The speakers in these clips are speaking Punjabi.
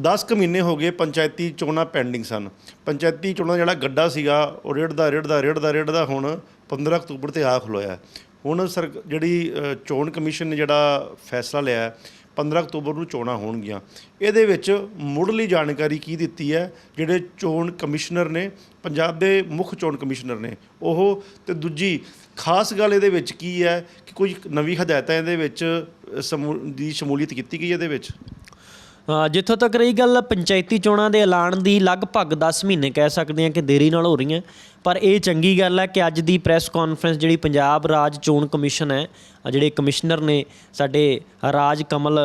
10 ਕੁ ਮਹੀਨੇ ਹੋ ਗਏ ਪੰਚਾਇਤੀ ਚੋਣਾਂ ਪੈਂਡਿੰਗ ਸਨ। ਪੰਚਾਇਤੀ ਚੋਣਾਂ ਜਿਹੜਾ ਗੱਡਾ ਸੀਗਾ ਉਹ ਰੇੜਦਾ ਰੇੜਦਾ ਰੇੜਦਾ ਰੇੜਦਾ ਹੁਣ 15 ਅਕਤੂਬਰ ਤੇ ਆ ਖਲੋਇਆ ਹੁਣ ਸਰ ਜਿਹੜੀ ਚੋਣ ਕਮਿਸ਼ਨ ਨੇ ਜਿਹੜਾ ਫੈਸਲਾ ਲਿਆ ਹੈ, 15 ਅਕਤੂਬਰ ਨੂੰ ਚੋਣਾਂ ਹੋਣਗੀਆਂ। ਇਹਦੇ ਵਿੱਚ ਮੁੱਢਲੀ ਜਾਣਕਾਰੀ ਕੀ ਦਿੱਤੀ ਹੈ ਜਿਹੜੇ ਚੋਣ ਕਮਿਸ਼ਨਰ ਨੇ ਪੰਜਾਬ ਦੇ ਮੁੱਖ ਚੋਣ ਕਮਿਸ਼ਨਰ ਨੇ ਉਹ ਤੇ ਦੂਜੀ ਖਾਸ ਗੱਲ ਇਹਦੇ ਵਿੱਚ ਕੀ ਹੈ ਕਿ ਕੋਈ ਨਵੀਂ ਹਦਾਇਤਾਂ ਇਹਦੇ ਵਿੱਚ ਸਮੂ- ਦੀ ਸ਼ਮੂਲੀਅਤ ਕੀਤੀ ਗਈ ਇਹਦੇ ਵਿੱਚ? ਜਿੱਥੋਂ ਤੱਕ ਰਹੀ ਗੱਲ, ਪੰਚਾਇਤੀ ਚੋਣਾਂ ਦੇ ਐਲਾਨ ਦੀ ਲਗਭਗ 10 ਮਹੀਨੇ ਕਹਿ ਸਕਦੇ ਹਾਂ ਕਿ ਦੇਰੀ ਨਾਲ ਹੋ ਰਹੀਆਂ। ਪਰ ਇਹ ਚੰਗੀ ਗੱਲ ਹੈ ਕਿ ਅੱਜ ਦੀ ਪ੍ਰੈਸ ਕਾਨਫਰੰਸ ਜਿਹੜੀ ਪੰਜਾਬ ਰਾਜ ਚੋਣ ਕਮਿਸ਼ਨ ਹੈ ਜਿਹੜੇ ਕਮਿਸ਼ਨਰ ਨੇ ਸਾਡੇ ਰਾਜ ਕਮਲ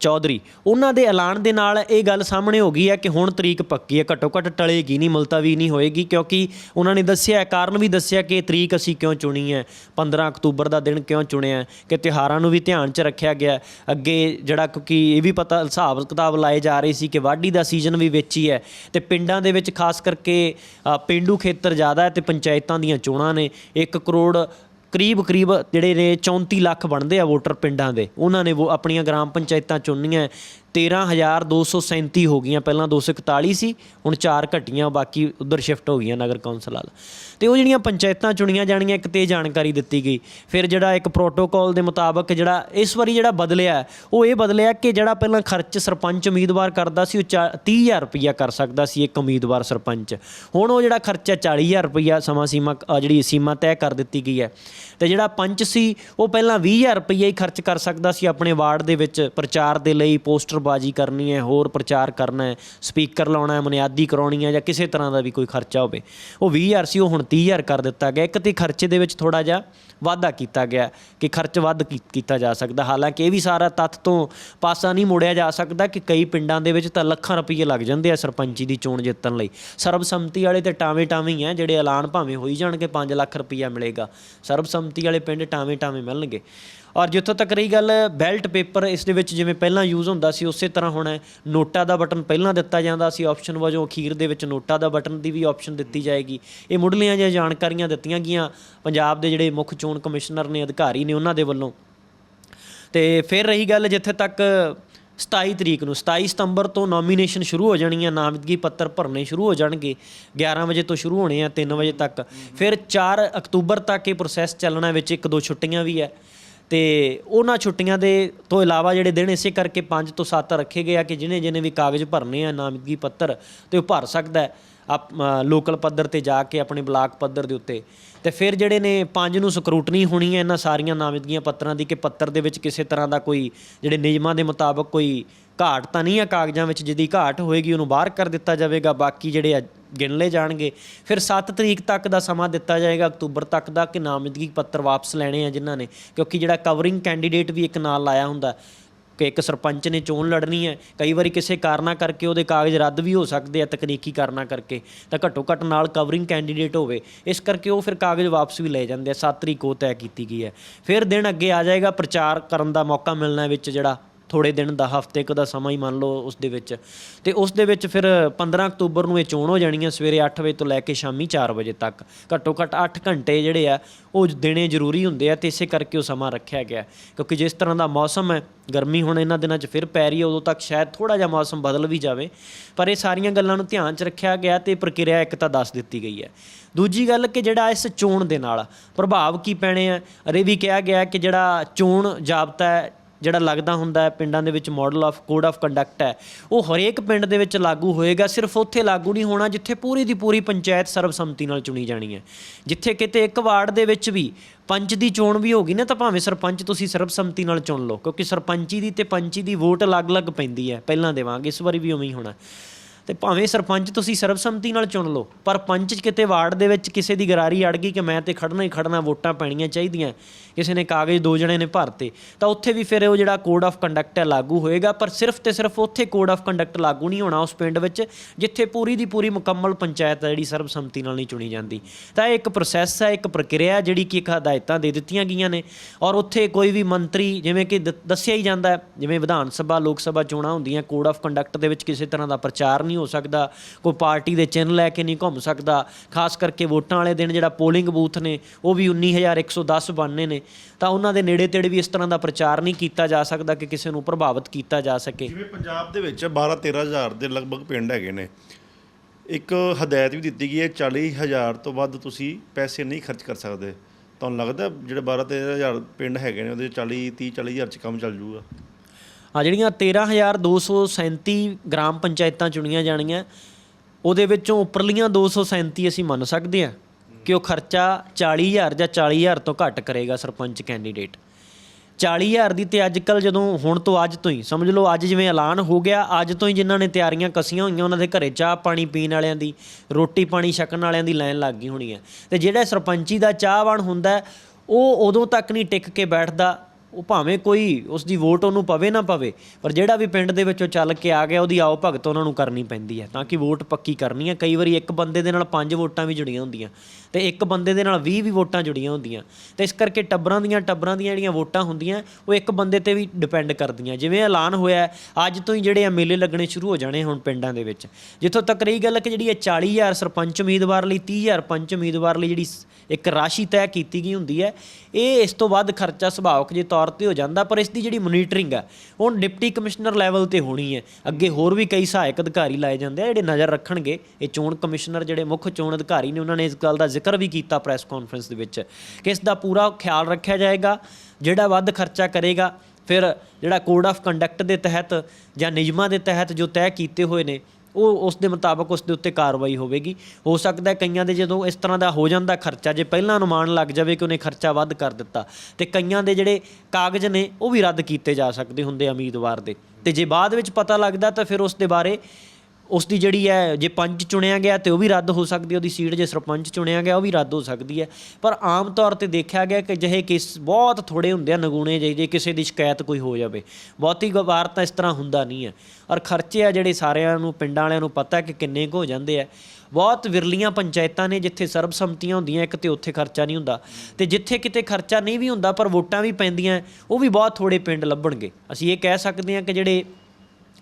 ਚੌਧਰੀ। ਉਹਨਾਂ ਦੇ ਐਲਾਨ ਦੇ ਨਾਲ ਇਹ ਗੱਲ ਸਾਹਮਣੇ ਹੋ ਗਈ ਹੈ ਕਿ ਹੁਣ ਤਰੀਕ ਪੱਕੀ ਹੈ ਘੱਟੋ ਘੱਟ ਟਲੇਗੀ ਨਹੀਂ ਮੁਲਤਵੀ ਨਹੀਂ ਹੋਏਗੀ ਕਿਉਂਕਿ ਉਹਨਾਂ ਨੇ ਦੱਸਿਆ ਕਾਰਨ ਵੀ ਦੱਸਿਆ ਕਿ ਇਹ ਤਰੀਕ ਅਸੀਂ ਕਿਉਂ ਚੁਣੀ ਹੈ 15 ਅਕਤੂਬਰ ਦਾ ਦਿਨ ਕਿਉਂ ਚੁਣਿਆ ਕਿ ਤਿਉਹਾਰਾਂ ਨੂੰ ਵੀ ਧਿਆਨ 'ਚ ਰੱਖਿਆ ਗਿਆ ਅੱਗੇ ਜਿਹੜਾ ਕਿਉਂਕਿ ਇਹ ਵੀ ਪਤਾ ਹਿਸਾਬ ਕਿਤਾਬ ਲਾਏ ਜਾ ਰਹੇ ਸੀ ਕਿ ਵਾਢੀ ਦਾ ਸੀਜ਼ਨ ਵੀ ਵਿੱਚ ਹੀ ਹੈ ਤੇ ਪਿੰਡਾਂ ਦੇ ਵਿੱਚ ਖਾਸ ਕਰਕੇ ਅ, ਪੇਂਡੂ ਖੇਤਰ ਜ਼ਿਆਦਾ ਹੈ ਤੇ ਪੰਚਾਇਤਾਂ ਦੀਆਂ ਚੋਣਾਂ ਨੇ 1 ਕਰੋੜ ਕਰੀਬ ਕਰੀਬ ਜਿਹੜੇ ਨੇ 34 ਲੱਖ ਬਣਦੇ ਆ ਵੋਟਰ ਪਿੰਡਾਂ ਦੇ। ਉਹਨਾਂ ਨੇ ਉਹ ਆਪਣੀਆਂ ਗ੍ਰਾਮ ਪੰਚਾਇਤਾਂ ਚੁਣਨੀਆਂ 13237 ਹੋ ਗਈਆਂ। ਪਹਿਲਾਂ 241 ਸੀ ਹੁਣ ਚਾਰ ਘਟੀਆਂ, ਬਾਕੀ ਉਧਰ ਸ਼ਿਫਟ ਹੋ ਗਈਆਂ ਨਗਰ ਕੌਂਸਲ ਵਾਲ। ਤੇ ਉਹ ਜਿਹੜੀਆਂ ਪੰਚਾਇਤਾਂ ਚੁਣੀਆਂ ਜਾਣੀਆਂ, ਇੱਕ ਤੇ ਇਹ ਜਾਣਕਾਰੀ ਦਿੱਤੀ ਗਈ। ਫਿਰ ਜਿਹੜਾ ਇੱਕ ਪ੍ਰੋਟੋਕਾਲ ਦੇ ਮੁਤਾਬਕ ਜਿਹੜਾ ਇਸ ਵਾਰੀ ਜਿਹੜਾ ਬਦਲਿਆ ਉਹ ਇਹ ਬਦਲਿਆ ਕਿ ਜਿਹੜਾ ਪਹਿਲਾਂ ਖਰਚ ਸਰਪੰਚ ਉਮੀਦਵਾਰ ਕਰਦਾ ਸੀ, ਉਹ 30000 ਰੁਪਈਆ ਕਰ ਸਕਦਾ ਸੀ ਇੱਕ ਉਮੀਦਵਾਰ ਸਰਪੰਚ। ਹੁਣ ਉਹ ਜਿਹੜਾ ਖਰਚਾ 40000 ਰੁਪਈਆ ਸਮਾਂ ਸੀਮਾ ਜਿਹੜੀ ਸੀਮਾ ਤੈਅ ਕਰ ਦਿੱਤੀ ਗਈ ਹੈ। ਤੇ ਜਿਹੜਾ ਪੰਚ ਸੀ, ਉਹ ਪਹਿਲਾਂ 20000 ਰੁਪਈਆ ਹੀ ਖਰਚ ਕਰ ਸਕਦਾ ਸੀ ਆਪਣੇ ਵਾਰਡ ਦੇ ਵਿੱਚ ਪ੍ਰਚਾਰ ਦੇ ਲਈ, ਪੋਸਟਰ ਪੋਸਟਰਬਾਜ਼ੀ ਕਰਨੀ ਹੈ, ਹੋਰ ਪ੍ਰਚਾਰ ਕਰਨਾ ਹੈ, ਸਪੀਕਰ ਲਾਉਣਾ ਹੈ ਬੁਨਿਆਦੀ ਕਰਾਉਣੀ ਹੈ ਜਾਂ ਕਿਸੇ ਤਰ੍ਹਾਂ ਦਾ ਵੀ ਕੋਈ ਖਰਚਾ ਹੋਵੇ। ਉਹ 20000 ਸੀ, ਉਹ ਹੁਣ 30000 ਕਰ ਦਿੱਤਾ ਗਿਆ। ਇੱਕ ਤੇ ਖਰਚੇ ਦੇ ਵਿੱਚ ਥੋੜਾ ਜਿਹਾ ਵਾਧਾ ਕੀਤਾ ਗਿਆ ਕਿ ਖਰਚ ਵੱਧ ਕੀਤਾ ਜਾ ਸਕਦਾ। ਹਾਲਾਂਕਿ ਇਹ ਵੀ ਸਾਰਾ ਤੱਥ ਤੋਂ ਪਾਸਾ ਨਹੀਂ ਮੋੜਿਆ ਜਾ ਸਕਦਾ ਕਿ ਕਈ ਪਿੰਡਾਂ ਦੇ ਵਿੱਚ ਤਾਂ ਲੱਖਾਂ ਰੁਪਏ ਲੱਗ ਜਾਂਦੇ ਆ ਸਰਪੰਚੀ ਦੀ ਚੋਣ ਜਿੱਤਣ ਲਈ। ਸਰਬਸੰਮਤੀ ਵਾਲੇ ਤੇ ਟਾਵੇਂ ਟਾਵੇਂ ਹੀ ਆ, ਜਿਹੜੇ ਐਲਾਨ ਭਾਵੇਂ ਹੋਈ ਜਾਣਗੇ 5 ਲੱਖ ਰੁਪਈਆ ਮਿਲੇਗਾ। ਸਰਬਸੰਮਤੀ ਵਾਲੇ ਪਿੰਡ ਟਾਵੇਂ ਟਾਵੇਂ ਮਿਲਣਗੇ। ਔਰ ਜਿੱਥੋਂ ਤੱਕ ਰਹੀ ਗੱਲ ਬੈਲਟ ਪੇਪਰ ਇਸ ਦੇ ਵਿੱਚ ਜਿਵੇਂ ਪਹਿਲਾਂ ਯੂਜ਼ ਹੁੰਦਾ ਸੀ, ਉਸੇ ਤਰ੍ਹਾਂ ਹੁਣ ਨੋਟਾ ਦਾ ਬਟਨ ਪਹਿਲਾਂ ਦਿੱਤਾ ਜਾਂਦਾ ਸੀ ਆਪਸ਼ਨ ਵਜੋਂ ਅਖੀਰ ਦੇ ਵਿੱਚ ਨੋਟਾ ਦਾ ਬਟਨ ਦੀ ਵੀ ਆਪਸ਼ਨ ਦਿੱਤੀ ਜਾਏਗੀ। ਇਹ ਮੁੱਢਲੀਆਂ ਜਿਹੀਆਂ ਜਾਣਕਾਰੀਆਂ ਦਿੱਤੀਆਂ ਗਈਆਂ। ਪੰਜਾਬ ਦੇ ਜਿਹੜੇ ਮੁੱਖ ਚੋਣ ਕਮਿਸ਼ਨਰ ਨੇ, ਅਧਿਕਾਰੀ ਨੇ ਉਹਨਾਂ ਦੇ ਵੱਲੋਂ। ਤੇ ਫਿਰ ਰਹੀ ਗੱਲ ਜਿੱਥੇ ਤੱਕ 27 ਤਰੀਕ ਨੂੰ 27 ਸਤੰਬਰ ਤੋਂ ਨੋਮੀਨੇਸ਼ਨ ਸ਼ੁਰੂ ਹੋ ਜਾਣੀ ਹੈ ਨਾਮਜ਼ਦਗੀ ਪੱਤਰ ਭਰਨੇ ਸ਼ੁਰੂ ਹੋ ਜਾਣਗੇ। 11 ਵਜੇ ਤੋਂ ਸ਼ੁਰੂ ਹੋਣੇ ਆ 3 ਵਜੇ ਤੱਕ। ਫਿਰ 4 ਅਕਤੂਬਰ ਤੱਕ ਇਹ ਪ੍ਰੋਸੈਸ ਚੱਲਣਾ ਵਿੱਚ ਇੱਕ ਦੋ ਛੁੱਟੀਆਂ ਵੀ ਹੈ। ਤੇ ਉਹਨਾਂ ਛੁੱਟੀਆਂ ਦੇ ਤੋਂ ਇਲਾਵਾ ਜਿਹੜੇ ਦਿਨ ਇਸੇ ਕਰਕੇ 5 ਤੋਂ 7 ਰੱਖੇ ਗਏ ਆ ਕਿ ਜਿਹਨੇ ਜਿਹਨੇ ਵੀ ਕਾਗਜ਼ ਭਰਨੇ ਆ, ਨਾਮਜ਼ਦਗੀ ਪੱਤਰ, ਤੇ ਉਹ ਭਰ ਸਕਦਾ ਹੈ। ਆਪ ਲੋਕਲ ਪੱਧਰ ਤੇ ਜਾ ਕੇ ਆਪਣੇ ਬਲਾਕ ਪੱਧਰ ਦੇ ਉੱਤੇ। ਤੇ ਫਿਰ ਜਿਹੜੇ ਨੇ ਪੰਜ ਨੂੰ ਸਕਰੂਟਨੀ ਹੋਣੀ ਹੈ ਇਹਨਾਂ ਸਾਰੀਆਂ ਨਾਮਜ਼ਦਗੀਆਂ ਪੱਤਰਾਂ ਦੀ, ਕਿ ਪੱਤਰ ਦੇ ਵਿੱਚ ਕਿਸੇ ਤਰ੍ਹਾਂ ਦਾ ਕੋਈ ਜਿਹੜੇ ਨਿਯਮਾਂ ਦੇ ਮੁਤਾਬਕ ਕੋਈ ਘਾਟ ਤਾਂ ਨਹੀਂ ਆ ਕਾਗਜ਼ਾਂ ਵਿੱਚ ਜਿਹਦੀ ਘਾਟ ਹੋਏਗੀ, ਉਹਨੂੰ ਬਾਹਰ ਕਰ ਦਿੱਤਾ ਜਾਵੇਗਾ, ਬਾਕੀ ਜਿਹੜੇ ਆ ਗਿਣ ਲਏ ਜਾਣਗੇ। ਫਿਰ 7 ਤਰੀਕ ਤੱਕ ਦਾ ਸਮਾਂ ਦਿੱਤਾ ਜਾਏਗਾ, ਅਕਤੂਬਰ ਤੱਕ ਦਾ, ਕਿ ਨਾਮਜ਼ਦਗੀ ਪੱਤਰ ਵਾਪਸ ਲੈਣੇ ਆ ਜਿਨ੍ਹਾਂ ਨੇ। ਕਿਉਂਕਿ ਜਿਹੜਾ ਕਵਰਿੰਗ ਕੈਂਡੀਡੇਟ ਵੀ ਇੱਕ ਨਾਲ ਲਾਇਆ ਹੁੰਦਾ ਕਿ ਇੱਕ ਸਰਪੰਚ ਨੇ ਚੋਣ ਲੜਨੀ ਹੈ, ਕਈ ਵਾਰੀ ਕਿਸੇ ਕਾਰਨਾ ਕਰਕੇ ਉਹਦੇ ਕਾਗਜ਼ ਰੱਦ ਵੀ ਹੋ ਸਕਦੇ ਆ, ਤਕਨੀਕੀ ਕਾਰਨਾ ਕਰਕੇ, ਤਾਂ ਘੱਟੋ ਘੱਟ ਨਾਲ ਕਵਰਿੰਗ ਕੈਂਡੀਡੇਟ ਹੋਵੇ, ਇਸ ਕਰਕੇ ਉਹ ਫਿਰ ਕਾਗਜ਼ ਵਾਪਸ ਵੀ ਲੈ ਜਾਂਦੇ ਆ 7 ਤਰੀਕ ਉਹ ਤੈਅ ਕੀਤੀ ਗਈ ਹੈ। ਫਿਰ ਦਿਨ ਅੱਗੇ ਆ ਜਾਏਗਾ ਪ੍ਰਚਾਰ ਕਰਨ ਦਾ ਮੌਕਾ ਮਿਲਣਾ ਵਿੱਚ ਜਿਹੜਾ ਥੋੜੇ ਦਿਨ ਦਾ, ਹਫ਼ਤੇ ਕੁ ਦਾ ਸਮਾਂ ਹੀ ਮੰਨ ਲਓ ਉਸ ਦੇ ਵਿੱਚ। ਤੇ ਉਸ ਦੇ ਵਿੱਚ ਫਿਰ 15 ਅਕਤੂਬਰ ਨੂੰ ਇਹ ਚੋਣ ਹੋ ਜਾਣੀ ਹੈ ਸਵੇਰੇ 8 ਵਜੇ ਤੋਂ ਲੈ ਕੇ ਸ਼ਾਮੀ 4 ਵਜੇ ਤੱਕ। ਘੱਟੋ ਘੱਟ 8 ਘੰਟੇ ਜਿਹੜੇ ਆ, ਉਹ ਦੇਣੇ ਜ਼ਰੂਰੀ ਹੁੰਦੇ ਆ ਤੇ ਇਸੇ ਕਰਕੇ ਉਹ ਸਮਾਂ ਰੱਖਿਆ ਗਿਆ। ਕਿਉਂਕਿ ਜਿਸ ਤਰ੍ਹਾਂ ਦਾ ਮੌਸਮ ਹੈ, ਗਰਮੀ ਹੁਣ ਇਹਨਾਂ ਦਿਨਾਂ 'ਚ ਫਿਰ ਪੈ ਰਹੀ ਹੈ ਉਦੋਂ ਤੱਕ ਸ਼ਾਇਦ ਥੋੜਾ ਜਿਹਾ ਮੌਸਮ ਬਦਲ ਵੀ ਜਾਵੇ। ਪਰ ਇਹ ਸਾਰੀਆਂ ਗੱਲਾਂ ਨੂੰ ਧਿਆਨ 'ਚ ਰੱਖਿਆ ਗਿਆ ਤੇ ਪ੍ਰਕਿਰਿਆ ਇੱਕ ਤਾਂ ਦੱਸ ਦਿੱਤੀ ਗਈ ਹੈ। ਦੂਜੀ ਗੱਲ ਕਿ ਜਿਹੜਾ ਇਸ ਚੋਣ ਦੇ ਨਾਲ ਪ੍ਰਭਾਵ ਕੀ ਪੈਣੇ ਆ ਅਰੇ ਵੀ ਕਿਹਾ ਗਿਆ ਕਿ ਜਿਹੜਾ ਚੋਣ ਜਾਬਤਾ ਹੈ ਜਿਹੜਾ ਲੱਗਦਾ ਹੁੰਦਾ ਹੈ, ਪਿੰਡਾਂ ਦੇ ਵਿੱਚ model of code of conduct ਹੈ, ਉਹ ਹਰੇਕ ਪਿੰਡ ਦੇ ਵਿੱਚ ਲਾਗੂ ਹੋਏਗਾ, ਸਿਰਫ ਉੱਥੇ ਲਾਗੂ ਨਹੀਂ ਹੋਣਾ ਜਿੱਥੇ ਪੂਰੀ ਦੀ ਪੂਰੀ ਪੰਚਾਇਤ ਸਰਬਸੰਮਤੀ ਨਾਲ ਚੁਣੀ ਜਾਣੀ ਹੈ। ਜਿੱਥੇ ਕਿਤੇ ਇੱਕ ਵਾਰਡ ਦੇ ਵਿੱਚ ਵੀ ਪੰਚ ਦੀ ਚੋਣ ਵੀ ਹੋਗੀ ਨਾ, ਤਾਂ ਭਾਵੇਂ ਸਰਪੰਚ ਤੁਸੀਂ ਸਰਬਸੰਮਤੀ ਨਾਲ ਚੁਣ ਲਓ, ਕਿਉਂਕਿ ਸਰਪੰਚੀ ਦੀ ਤੇ ਪੰਚੀ ਦੀ ਵੋਟ ਅਲੱਗ-ਅਲੱਗ ਪੈਂਦੀ ਹੈ, ਪਹਿਲਾਂ ਦੇਵਾਂਗੇ, ਇਸ ਵਾਰੀ ਵੀ ਉਵੇਂ ਹੀ ਹੋਣਾ। ਤੇ ਭਾਵੇਂ ਸਰਪੰਚ ਤੁਸੀਂ ਸਰਬਸੰਮਤੀ ਨਾਲ ਚੁਣ ਲਓ, ਪਰ ਪੰਚ ਕਿਤੇ ਵਾਰਡ ਦੇ ਵਿੱਚ ਕਿਸੇ ਦੀ ਗਰਾਰੀ ਅੜ ਗਈ ਕਿ ਮੈਂ ਤੇ ਖੜਨਾ ਹੀ ਖੜਨਾ, ਵੋਟਾਂ ਪੈਣੀਆਂ ਚਾਹੀਦੀਆਂ, ਕਿਸੇ ਨੇ ਕਾਗਜ਼ ਦੋ ਜਣੇ ਨੇ ਭਰਤੇ ਤਾਂ ਉੱਥੇ ਵੀ ਫਿਰ ਉਹ ਜਿਹੜਾ ਕੋਡ ਆਫ ਕੰਡਕਟ ਹੈ ਲਾਗੂ ਹੋਏਗਾ, ਪਰ ਸਿਰਫ ਤੇ ਸਿਰਫ ਉੱਥੇ ਕੋਡ ਆਫ ਕੰਡਕਟ ਲਾਗੂ ਨਹੀਂ ਹੋਣਾ ਉਸ ਪਿੰਡ ਵਿੱਚ, ਜਿੱਥੇ ਪੂਰੀ ਦੀ ਪੂਰੀ ਮੁਕੰਮਲ ਪੰਚਾਇਤ ਹੈ ਜਿਹੜੀ ਸਰਬਸੰਮਤੀ ਨਾਲ ਨਹੀਂ ਚੁਣੀ ਜਾਂਦੀ। ਤਾਂ ਇਹ ਇੱਕ ਪ੍ਰੋਸੈਸ ਹੈ, ਇੱਕ ਪ੍ਰਕਿਰਿਆ ਜਿਹੜੀ ਕਿ ਇੱਕ ਹਦਾਇਤਾਂ ਦੇ ਦਿੱਤੀਆਂ ਗਈਆਂ ਨੇ, ਔਰ ਉੱਥੇ ਕੋਈ ਵੀ ਮੰਤਰੀ ਜਿਵੇਂ ਕਿ ਦ- ਦੱਸਿਆ ਹੀ ਜਾਂਦਾ ਜਿਵੇਂ ਵਿਧਾਨ ਸਭਾ, ਲੋਕ ਸਭਾ ਚੋਣਾਂ ਹੁੰਦੀਆਂ ਕੋਡ ਆਫ ਕੰਡਕਟ ਦੇ ਵਿੱਚ ਕਿਸੇ ਤਰ੍ਹਾਂ ਦਾ ਪ੍ਰਚਾਰ ਨਹੀਂ ਹੋ ਸਕਦਾ, ਕੋਈ ਪਾਰਟੀ ਦੇ ਚਿੰਨ੍ਹ ਲੈ ਕੇ ਨਹੀਂ ਘੁੰਮ ਸਕਦਾ। ਖਾਸ ਕਰਕੇ ਵੋਟਾਂ ਵਾਲੇ ਦਿਨ ਜਿਹੜਾ ਪੋਲਿੰਗ ਬੂਥ ਨੇ, ਉਹ ਵੀ 19110 ਬਣਨੇ ਨੇ। ਤਾਂ ਉਹਨਾਂ ਦੇ ਨੇੜੇ ਤੇੜੇ ਵੀ ਇਸ ਤਰ੍ਹਾਂ ਦਾ ਪ੍ਰਚਾਰ ਨਹੀਂ ਕੀਤਾ ਜਾ ਸਕਦਾ ਕਿ ਕਿਸੇ ਨੂੰ ਪ੍ਰਭਾਵਿਤ ਕੀਤਾ ਜਾ ਸਕੇ। ਜਿਵੇਂ ਪੰਜਾਬ ਦੇ ਵਿੱਚ 12 13000 ਦੇ ਲਗਭਗ ਪਿੰਡ ਹੈਗੇ ਨੇ। ਇੱਕ ਹਦਾਇਤ ਵੀ ਦਿੱਤੀ ਗਈ ਹੈ 40000 ਤੋਂ ਵੱਧ ਤੁਸੀਂ ਪੈਸੇ ਨਹੀਂ ਖਰਚ ਕਰ ਸਕਦੇ। ਤੁਹਾਨੂੰ ਲੱਗਦਾ ਜਿਹੜੇ 12 13000 ਪਿੰਡ ਹੈਗੇ ਨੇ, ਉਹਦੇ 40 30 40000 ਚ ਕੰਮ ਚੱਲ ਜੂਗਾ? ਆ ਜਿਹੜੀਆਂ 13237 ਗ੍ਰਾਮ ਪੰਚਾਇਤਾਂ ਚੁਣੀਆਂ ਜਾਣੀਆਂ, ਉਹਦੇ ਵਿੱਚੋਂ ਉੱਪਰਲੀਆਂ 237 ਅਸੀਂ ਮੰਨ ਸਕਦੇ ਹਾਂ ਕਿ ਉਹ ਖਰਚਾ 40000 ਜਾਂ 40000 ਤੋਂ ਘੱਟ ਕਰੇਗਾ ਸਰਪੰਚ ਕੈਂਡੀਡੇਟ। 40000 ਦੀ ਤੇ ਅੱਜ ਕੱਲ ਜਦੋਂ ਹੁਣ ਤੋਂ ਅੱਜ ਤੋਂ ਹੀ, ਸਮਝ ਲਓ ਅੱਜ ਜਿਵੇਂ ਐਲਾਨ ਹੋ ਗਿਆ, ਅੱਜ ਤੋਂ ਹੀ ਜਿਨ੍ਹਾਂ ਨੇ ਤਿਆਰੀਆਂ ਕਸੀਆਂ ਹੋਈਆਂ, ਉਹਨਾਂ ਦੇ ਘਰੇ ਚਾਹ ਪਾਣੀ ਪੀਣ ਵਾਲਿਆਂ ਦੀ, ਰੋਟੀ ਪਾਣੀ ਛਕਣ ਵਾਲਿਆਂ ਦੀ ਲਾਈਨ ਲੱਗ ਗਈ ਹੋਣੀ ਹੈ। ਤੇ ਜਿਹੜਾ ਸਰਪੰਚੀ ਦਾ ਚਾਹਵਾਨ ਹੁੰਦਾ, ਉਹ ਉਦੋਂ ਤੱਕ ਨਹੀਂ ਟਿਕ ਕੇ ਬੈਠਦਾ ਉਹ ਭਾਵੇਂ ਕੋਈ ਉਸ ਦੀ ਵੋਟ ਉਹਨੂੰ ਪਵੇ ਨਾ ਪਵੇ, ਪਰ ਜਿਹੜਾ ਵੀ ਪਿੰਡ ਦੇ ਵਿੱਚੋਂ ਚੱਲ ਕੇ ਆ ਗਿਆ, ਉਹਦੀ ਆਓ ਭਗਤ ਉਹਨਾਂ ਨੂੰ ਕਰਨੀ ਪੈਂਦੀ ਹੈ, ਤਾਂ ਕਿ ਵੋਟ ਪੱਕੀ ਕਰਨੀ ਹੈ। ਕਈ ਵਾਰੀ ਇੱਕ ਬੰਦੇ ਦੇ ਨਾਲ ਪੰਜ ਵੋਟਾਂ ਵੀ ਜੁੜੀਆਂ ਹੁੰਦੀਆਂ ਤੇ ਇੱਕ ਬੰਦੇ ਦੇ ਨਾਲ 20 ਵੀ ਵੋਟਾਂ ਜੁੜੀਆਂ ਹੁੰਦੀਆਂ ਤੇ ਇਸ ਕਰਕੇ ਟੱਬਰਾਂ ਦੀਆਂ ਟੱਬਰਾਂ ਦੀਆਂ ਜਿਹੜੀਆਂ ਵੋਟਾਂ ਹੁੰਦੀਆਂ, ਉਹ ਇੱਕ ਬੰਦੇ ਤੇ ਵੀ ਡਿਪੈਂਡ ਕਰਦੀਆਂ। ਜਿਵੇਂ ਐਲਾਨ ਹੋਇਆ ਅੱਜ ਤੋਂ ਹੀ ਜਿਹੜੇ ਆ ਮੇਲੇ ਲੱਗਣੇ ਸ਼ੁਰੂ ਹੋ ਜਾਣੇ ਹੁਣ ਪਿੰਡਾਂ ਦੇ ਵਿੱਚ। ਜਿੱਥੋਂ ਤੱਕ ਰਹੀ ਗੱਲ ਕਿ ਜਿਹੜੀ ਇਹ 40000 ਸਰਪੰਚ ਉਮੀਦਵਾਰ ਲਈ 30000 ਪੰਚ ਉਮੀਦਵਾਰ ਲਈ ਜਿਹੜੀ ਇੱਕ ਰਾਸ਼ੀ ਤੈਅ ਕੀਤੀ ਗਈ ਹੁੰਦੀ ਹੈ, ਇਹ ਇਸ ਤੋਂ ਵੱਧ ਖਰਚਾ ਸੁਭਾਵਕ ਜੇ ਤੌਰ ਤੌਰ ਤੇ ਹੋ ਜਾਂਦਾ, ਪਰ ਇਸ ਦੀ ਜਿਹੜੀ ਮੋਨੀਟਰਿੰਗ ਹੈ ਉਹ ਡਿਪਟੀ ਕਮਿਸ਼ਨਰ ਲੈਵਲ ਤੇ ਹੋਣੀ ਹੈ। ਅੱਗੇ ਹੋਰ ਵੀ ਕਈ ਸਹਾਇਕ ਅਧਿਕਾਰੀ ਲਾਏ ਜਾਂਦੇ ਆ, ਜਿਹੜੇ ਨਜ਼ਰ ਰੱਖਣਗੇ। ਇਹ ਚੋਣ ਕਮਿਸ਼ਨਰ ਜਿਹੜੇ ਮੁੱਖ ਚੋਣ ਅਧਿਕਾਰੀ ਨੇ, ਉਹਨਾਂ ਨੇ ਇਸ ਗੱਲ ਦਾ ਜ਼ਿਕਰ ਵੀ ਕੀਤਾ ਪ੍ਰੈਸ ਕਾਨਫਰੰਸ ਦੇ ਵਿੱਚ, ਕਿ ਇਸ ਦਾ ਪੂਰਾ ਖਿਆਲ ਰੱਖਿਆ ਜਾਏਗਾ, ਜਿਹੜਾ ਵੱਧ ਖਰਚਾ ਕਰੇਗਾ, ਫਿਰ ਜਿਹੜਾ ਕੋਡ ਆਫ ਕੰਡਕਟ ਦੇ ਤਹਿਤ ਜਾਂ ਨਿਯਮਾਂ ਦੇ ਤਹਿਤ ਜੋ ਤੈਅ ਕੀਤੇ ਹੋਏ ਨੇ ਉਹ ਉਸ ਦੇ ਮੁਤਾਬਕ ਉਸ ਦੇ ਉੱਤੇ ਕਾਰਵਾਈ ਹੋਵੇਗੀ। ਹੋ ਸਕਦਾ ਕਈਆਂ ਦੇ ਜਦੋਂ ਇਸ ਤਰ੍ਹਾਂ ਦਾ ਹੋ ਜਾਂਦਾ ਖਰਚਾ, ਜੇ ਪਹਿਲਾਂ ਅਨੁਮਾਨ ਲੱਗ ਜਾਵੇ ਕਿ ਉਹਨੇ ਖਰਚਾ ਵੱਧ ਕਰ ਦਿੱਤਾ, ਤੇ ਕਈਆਂ ਦੇ ਜਿਹੜੇ ਕਾਗਜ਼ ਨੇ ਉਹ ਵੀ ਰੱਦ ਕੀਤੇ ਜਾ ਸਕਦੇ ਹੁੰਦੇ ਉਮੀਦਵਾਰ ਦੇ। ਤੇ ਜੇ ਬਾਅਦ ਵਿੱਚ ਪਤਾ ਲੱਗਦਾ ਤਾਂ ਫਿਰ ਉਸ ਦੇ ਬਾਰੇ ਉਸ ਦੀ ਜਿਹੜੀ ਹੈ, ਜੇ ਪੰਚ ਚੁਣਿਆ ਗਿਆ ਤੇ ਉਹ ਵੀ ਰੱਦ ਹੋ ਸਕਦੀ ਹੈ, ਉਹਦੀ ਸੀਟ ਜੇ ਸਰਪੰਚ ਚੁਣਿਆ ਗਿਆ, ਉਹ ਵੀ ਰੱਦ ਹੋ ਸਕਦੀ ਹੈ। ਪਰ ਆਮ ਤੌਰ ਤੇ ਦੇਖਿਆ ਗਿਆ ਕਿ ਜਿਹੇ ਕੇਸ ਬਹੁਤ ਥੋੜੇ ਹੁੰਦੇ ਆ, ਨਗੂਣੇ ਜਿਹੇ, ਜੇ ਕਿਸੇ ਦੀ ਸ਼ਿਕਾਇਤ ਕੋਈ ਹੋ ਜਾਵੇ। ਬਹੁਤੀ ਗ- ਵਾਰ ਤਾਂ ਇਸ ਤਰ੍ਹਾਂ ਹੁੰਦਾ ਨਹੀਂ ਹੈ। ਔਰ ਖਰਚੇ ਆ ਜਿਹੜੇ ਸਾਰਿਆਂ ਨੂੰ, ਪਿੰਡਾਂ ਵਾਲਿਆਂ ਨੂੰ ਪਤਾ ਕਿ ਕਿੰਨੇ ਕੁ ਹੋ ਜਾਂਦੇ ਆ। ਬਹੁਤ ਵਿਰਲੀਆਂ ਪੰਚਾਇਤਾਂ ਨੇ ਜਿੱਥੇ ਸਰਬਸੰਮਤੀਆਂ ਹੁੰਦੀਆਂ, ਇੱਕ ਤੇ ਉੱਥੇ ਖਰਚਾ ਨਹੀਂ ਹੁੰਦਾ। ਤੇ ਜਿੱਥੇ ਕਿਤੇ ਖਰਚਾ ਨਹੀਂ ਵੀ ਹੁੰਦਾ, ਪਰ ਵੋਟਾਂ ਵੀ ਪੈਂਦੀਆਂ, ਉਹ ਵੀ ਬਹੁਤ ਥੋੜੇ ਪਿੰਡ ਲੱਭਣਗੇ। ਅਸੀਂ ਇਹ ਕਹਿ ਸਕਦੇ ਹਾਂ ਕਿ ਜਿਹੜੇ